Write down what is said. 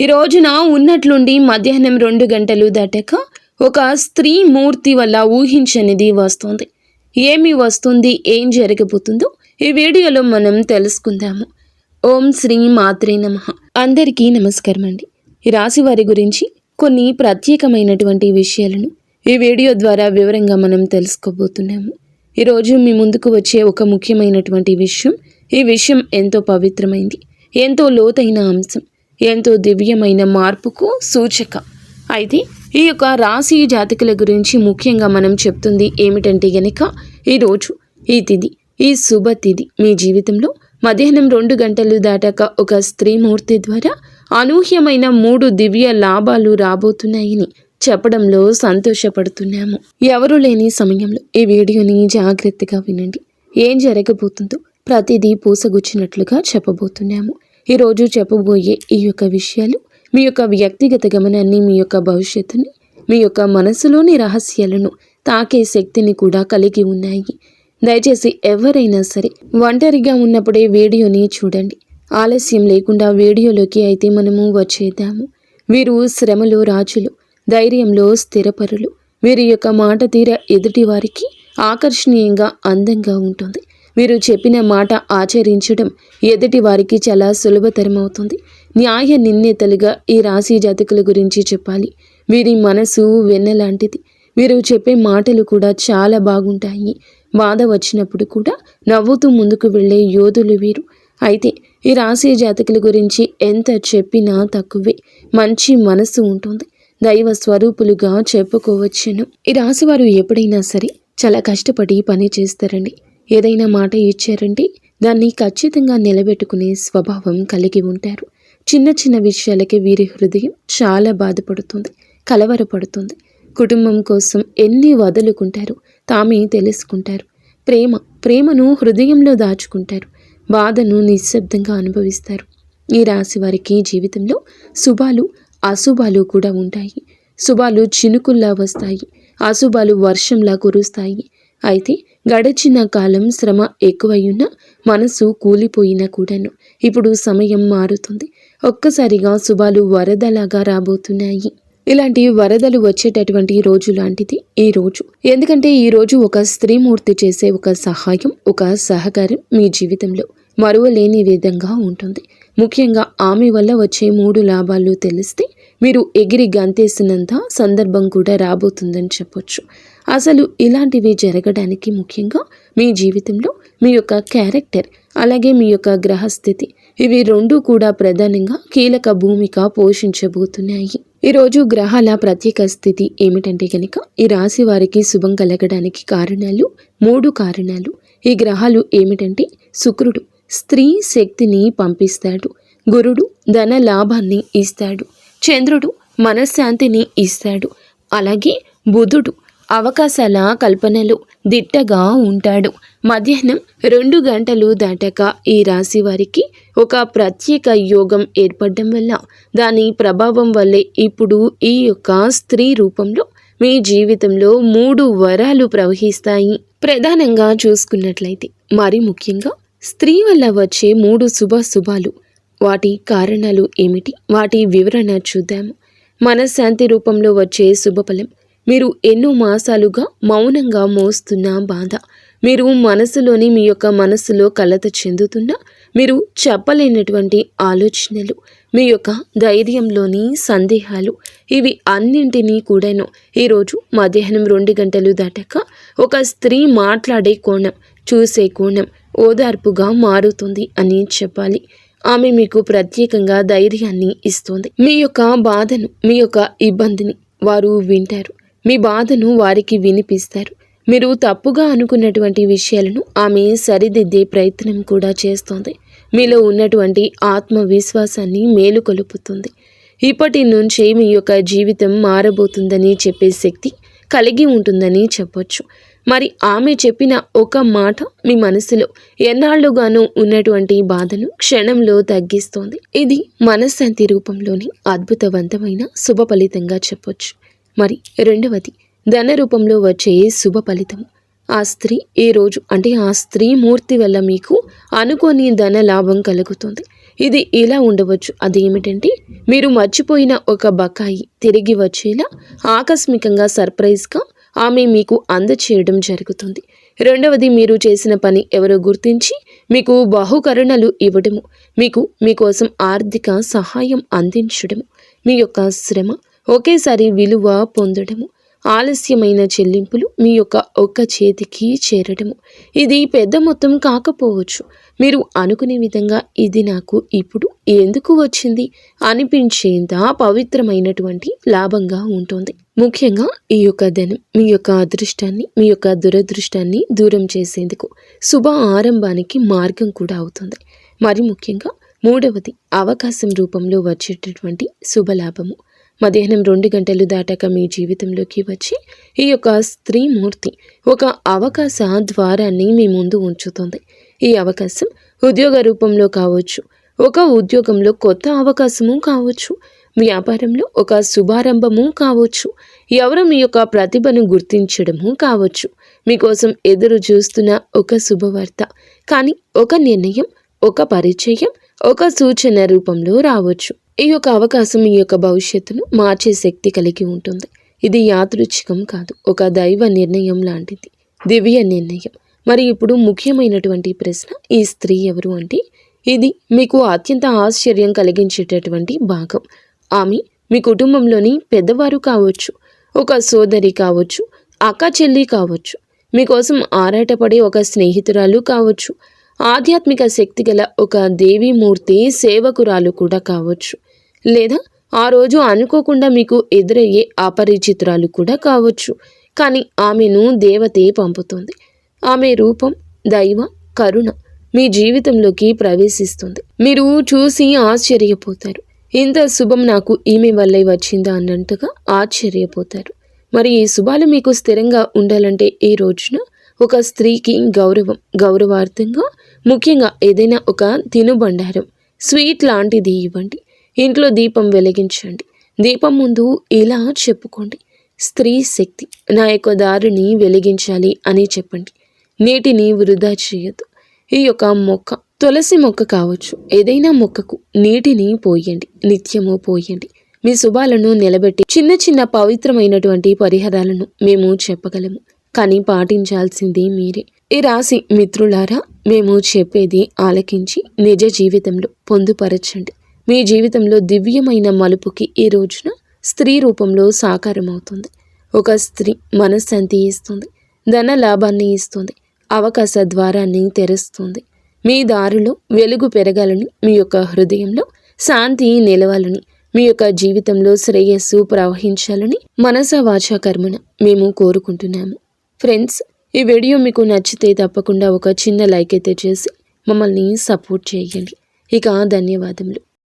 ఈ రోజున ఉన్నట్లుండి మధ్యాహ్నం రెండు గంటలు దాటాక ఒక స్త్రీ మూర్తి వల్ల ఊహించనిది వస్తుంది. ఏమి వస్తుంది? ఏం జరగబోతుందో ఈ వీడియోలో మనం తెలుసుకుందాము. ఓం శ్రీ మాత్రే నమ. అందరికీ నమస్కారం అండి. ఈ రాశి వారి గురించి కొన్ని ప్రత్యేకమైనటువంటి విషయాలను ఈ వీడియో ద్వారా వివరంగా మనం తెలుసుకోబోతున్నాము. ఈరోజు మీ ముందుకు వచ్చే ఒక ముఖ్యమైనటువంటి విషయం ఈ విషయం ఎంతో పవిత్రమైంది ఎంతో లోతైన అంశం. ఎంతో దివ్యమైన మార్పుకు సూచక. అయితే ఈ యొక్క రాశి జాతకుల గురించి ముఖ్యంగా మనం చెప్తుంది ఏమిటంటే గనక ఈరోజు ఈ తిది ఈ శుభ తిథి మీ జీవితంలో మధ్యాహ్నం రెండు గంటలు దాటాక ఒక స్త్రీమూర్తి ద్వారా అనూహ్యమైన మూడు దివ్య లాభాలు రాబోతున్నాయని చెప్పడంలో సంతోషపడుతున్నాము. ఎవరు లేని సమయంలో ఈ వీడియోని జాగ్రత్తగా వినండి. ఏం జరగబోతుందో ప్రతిదీ పూసగుచ్చినట్లుగా చెప్పబోతున్నాము. ఈరోజు చెప్పబోయే ఈ యొక్క విషయాలు మీ యొక్క వ్యక్తిగత గమనాన్ని మీ యొక్క భవిష్యత్తుని మీ యొక్క మనసులోని రహస్యాలను తాకే శక్తిని కూడా కలిగి ఉన్నాయి. దయచేసి ఎవరైనా సరే ఒంటరిగా ఉన్నప్పుడే వీడియోని చూడండి. ఆలస్యం లేకుండా వీడియోలోకి అయితే మనము వచ్చేద్దాము. వీరు శ్రమలో రాజులు ధైర్యంలో స్థిరపరులు. వీరి యొక్క మాట తీర ఎదుటి వారికి ఆకర్షణీయంగా అందంగా ఉంటుంది. వీరు చెప్పిన మాట ఆచరించడం ఎదుటి వారికి చాలా సులభతరం అవుతుంది న్యాయ నిందితులుగా ఈ రాశి జాతకుల గురించి చెప్పాలి. వీరి మనసు వెన్నలాంటిది వీరు చెప్పే మాటలు కూడా చాలా బాగుంటాయి. బాధ వచ్చినప్పుడు కూడా నవ్వుతూ ముందుకు వెళ్ళే యోధులు వీరు. అయితే ఈ రాశి జాతకుల గురించి ఎంత చెప్పినా తక్కువే. మంచి మనసు ఉంటుంది. దైవ స్వరూపులుగా చెప్పుకోవచ్చును. ఈ రాశి వారు ఎప్పుడైనా సరే చాలా కష్టపడి పని చేస్తారండి. ఏదైనా మాట ఇచ్చారంటే దాన్ని ఖచ్చితంగా నిలబెట్టుకునే స్వభావం కలిగి ఉంటారు. చిన్న చిన్న విషయాలకి వీరి హృదయం చాలా బాధపడుతుంది కలవరపడుతుంది. కుటుంబం కోసం ఎన్ని వదులుకుంటారు తామే తెలుసుకుంటారు. ప్రేమ ప్రేమను హృదయంలో దాచుకుంటారు. బాధను నిశ్శబ్దంగా అనుభవిస్తారు. ఈ రాశి వారికి జీవితంలో శుభాలు అశుభాలు కూడా ఉంటాయి. శుభాలు చినుకుల్లా వస్తాయి అశుభాలు వర్షంలా కురుస్తాయి. అయితే గడచిన కాలం శ్రమ ఎక్కువయున్న మనసు కూలిపోయినా కూడాను. ఇప్పుడు సమయం మారుతుంది. ఒక్కసారిగా శుభాలు వరదలాగా రాబోతున్నాయి. ఇలాంటి వరదలు వచ్చేటటువంటి రోజు లాంటిది ఈ రోజు. ఎందుకంటే ఈ రోజు ఒక స్త్రీమూర్తి చేసే ఒక సహాయం ఒక సహకారం మీ జీవితంలో మరువలేని విధంగా ఉంటుంది. ముఖ్యంగా ఆమె వల్ల వచ్చే మూడు లాభాలు తెలిస్తే మీరు ఎగిరి గంతేసినంత సందర్భం కూడా రాబోతుందని చెప్పొచ్చు. అసలు ఇలాంటివి జరగడానికి ముఖ్యంగా మీ జీవితంలో మీ యొక్క క్యారెక్టర్ అలాగే మీ యొక్క గ్రహస్థితి ఇవి రెండు కూడా ప్రధానంగా కీలక భూమిక పోషించబోతున్నాయి. ఈరోజు గ్రహాల ప్రత్యేక స్థితి ఏమిటంటే కనుక ఈ రాశి వారికి శుభం కలగడానికి కారణాలు మూడు కారణాలు. ఈ గ్రహాలు ఏమిటంటే శుక్రుడు స్త్రీ శక్తిని పంపిస్తాడు. గురుడు ధన లాభాన్ని ఇస్తాడు. చంద్రుడు మనశ్శాంతిని ఇస్తాడు. అలాగే బుధుడు అవకాశాల కల్పనలో దిట్టగా ఉంటాడు. మధ్యాహ్నం రెండు గంటలు దాటాక ఈ రాశి వారికి ఒక ప్రత్యేక యోగం ఏర్పడడం వల్ల దాని ప్రభావం వల్లే ఇప్పుడు ఈ యొక్క స్త్రీ రూపంలో మీ జీవితంలో మూడు వరాలు ప్రవహిస్తాయి. ప్రధానంగా చూసుకున్నట్లయితే మరి ముఖ్యంగా స్త్రీ వల్ల వచ్చే మూడు శుభ శుభాలు వాటి కారణాలు ఏమిటి? వాటి వివరణ చూద్దాము. మనశ్శాంతి రూపంలో వచ్చే శుభఫలం. మీరు ఎన్నో మాసాలుగా మౌనంగా మోస్తున్న బాధ. మీరు మనసులోని మీ యొక్క మనసులో కలత చెందుతున్న మీరు చెప్పలేనటువంటి ఆలోచనలు. మీ యొక్క ధైర్యంలోని సందేహాలు. ఇవి అన్నింటినీ కూడాను ఈరోజు మధ్యాహ్నం రెండు గంటలు దాటాక ఒక స్త్రీ మాట్లాడే కోణం చూసే కోణం ఓదార్పుగా మారుతుంది అని చెప్పాలి. ఆమె మీకు ప్రత్యేకంగా ధైర్యాన్ని ఇస్తుంది. మీ యొక్క బాధను మీ యొక్క ఇబ్బందిని వారు వింటారు. మీ బాధను వారికి వినిపిస్తారు. మీరు తప్పుగా అనుకున్నటువంటి విషయాలను ఆమె సరిదిద్దే ప్రయత్నం కూడా చేస్తోంది. మీలో ఉన్నటువంటి ఆత్మవిశ్వాసాన్ని మేలుకొలుపుతుంది ఇప్పటి నుంచి మీ యొక్క జీవితం మారబోతుందని చెప్పే శక్తి కలిగి ఉంటుందని చెప్పొచ్చు. మరి ఆమె చెప్పిన ఒక మాట మీ మనసులో ఎన్నాళ్ళుగానూ ఉన్నటువంటి బాధను క్షణంలో తగ్గిస్తోంది. ఇది మనశ్శాంతి రూపంలోని అద్భుతవంతమైన శుభ ఫలితంగా చెప్పొచ్చు. మరి రెండవది ధన రూపంలో వచ్చే శుభ ఫలితం. ఆ స్త్రీ ఏ రోజు అంటే ఆ స్త్రీ మూర్తి వల్ల మీకు అనుకోని ధన లాభం కలుగుతుంది. ఇది ఇలా ఉండవచ్చు. అది ఏమిటంటే మీరు మర్చిపోయిన ఒక బకాయి తిరిగి వచ్చేలా ఆకస్మికంగా సర్ప్రైజ్గా ఆమె మీకు అందచేయడం జరుగుతుంది. రెండవది మీరు చేసిన పని ఎవరో గుర్తించి మీకు బహుకరుణలు ఇవ్వడము. మీకు మీకోసం ఆర్థిక సహాయం అందించడము. మీ యొక్క శ్రమ ఒకేసారి విలువ పొందడము. ఆలస్యమైన చెల్లింపులు మీ యొక్క ఒక్క చేతికి చేరడము. ఇది పెద్ద మొత్తం కాకపోవచ్చు. మీరు అనుకునే విధంగా ఇది నాకు ఇప్పుడు ఎందుకు వచ్చింది? అనిపించేంత పవిత్రమైనటువంటి లాభంగా ఉంటుంది. ముఖ్యంగా ఈ యొక్క ధనం మీ యొక్క అదృష్టాన్ని మీ యొక్క దురదృష్టాన్ని దూరం చేసేందుకు శుభ ఆరంభానికి మార్గం కూడా అవుతుంది. మరి ముఖ్యంగా మూడవది అవకాశం రూపంలో వచ్చేటటువంటి శుభలాభము. మధ్యాహ్నం రెండు గంటలు దాటాక మీ జీవితంలోకి వచ్చి ఈ యొక్క స్త్రీమూర్తి ఒక అవకాశ ద్వారాన్ని మీ ముందు ఉంచుతుంది. ఈ అవకాశం ఉద్యోగ రూపంలో కావచ్చు ఒక ఉద్యోగంలో కొత్త అవకాశము కావచ్చు వ్యాపారంలో ఒక శుభారంభము కావచ్చు. ఎవరు మీ యొక్క ప్రతిభను గుర్తించడము కావచ్చు. మీకోసం ఎదురు చూస్తున్న ఒక శుభవార్త. కానీ ఒక నిర్ణయం ఒక పరిచయం ఒక సూచన రూపంలో రావచ్చు. ఈ యొక్క అవకాశం మీ యొక్క భవిష్యత్తును మార్చే శక్తి కలిగి ఉంటుంది. ఇది యాదృచ్ఛికం కాదు. ఒక దైవ నిర్ణయం లాంటిది. దివ్య నిర్ణయం. మరి ఇప్పుడు ముఖ్యమైనటువంటి ప్రశ్న ఈ స్త్రీ ఎవరు అంటే? ఇది మీకు అత్యంత ఆశ్చర్యం కలిగించేటటువంటి భాగం. ఆమె మీ కుటుంబంలోని పెద్దవారు కావచ్చు ఒక సోదరి కావచ్చు అక్క చెల్లి కావచ్చు మీకోసం ఆరాటపడే ఒక స్నేహితురాలు కావచ్చు ఆధ్యాత్మిక శక్తి గల ఒక దేవీమూర్తి సేవకురాలు కూడా కావచ్చు. లేదా ఆ రోజు అనుకోకుండా మీకు ఎదురయ్యే అపరిచితురాలు కూడా కావచ్చు. కానీ ఆమెను దేవతే పంపుతుంది. ఆమె రూపం దైవ కరుణ మీ జీవితంలోకి ప్రవేశిస్తుంది. మీరు చూసి ఆశ్చర్యపోతారు. ఇంత శుభం నాకు ఈమె వల్లే వచ్చిందా అన్నట్టుగా ఆశ్చర్యపోతారు. మరి ఈ శుభాలు మీకు స్థిరంగా ఉండాలంటే ఈ రోజున ఒక స్త్రీకి గౌరవం గౌరవార్థంగా ముఖ్యంగా ఏదైనా ఒక తినుబండారం స్వీట్ లాంటిది ఇవ్వండి. ఇంట్లో దీపం వెలిగించండి. దీపం ముందు ఇలా చెప్పుకోండి. స్త్రీ శక్తి నా యొక్క దారిని వెలిగించాలి అని చెప్పండి. నీటిని వృధా చేయొద్దు. ఈ యొక్క మొక్క తులసి మొక్క కావచ్చు. ఏదైనా మొక్కకు నీటిని పోయండి నిత్యము పోయండి. మీ శుభాలను నిలబెట్టి చిన్న చిన్న పవిత్రమైనటువంటి పరిహారాలను మేము చెప్పగలము. కానీ పాటించాల్సింది మీరే. ఈ రాశి మిత్రులారా మేము చెప్పేది ఆలకించి నిజ జీవితంలో పొందుపరచండి. మీ జీవితంలో దివ్యమైన మలుపుకి ఈ రోజున స్త్రీ రూపంలో సాకారమవుతుంది. ఒక స్త్రీ మనశ్శాంతి ఇస్తుంది ధన లాభాన్ని ఇస్తుంది అవకాశ ద్వారాన్ని తెరుస్తుంది. మీ దారిలో వెలుగు పెరగాలని మీ యొక్క హృదయంలో శాంతి నిలవాలని మీ యొక్క జీవితంలో శ్రేయస్సు ప్రవహించాలని మనస వాచా కర్మన మేము కోరుకుంటున్నాము. ఫ్రెండ్స్ ఈ వీడియో మీకు నచ్చితే తప్పకుండా ఒక చిన్న లైక్ అయితే చేసి మమ్మల్ని సపోర్ట్ చేయండి. ఇక ధన్యవాదములు.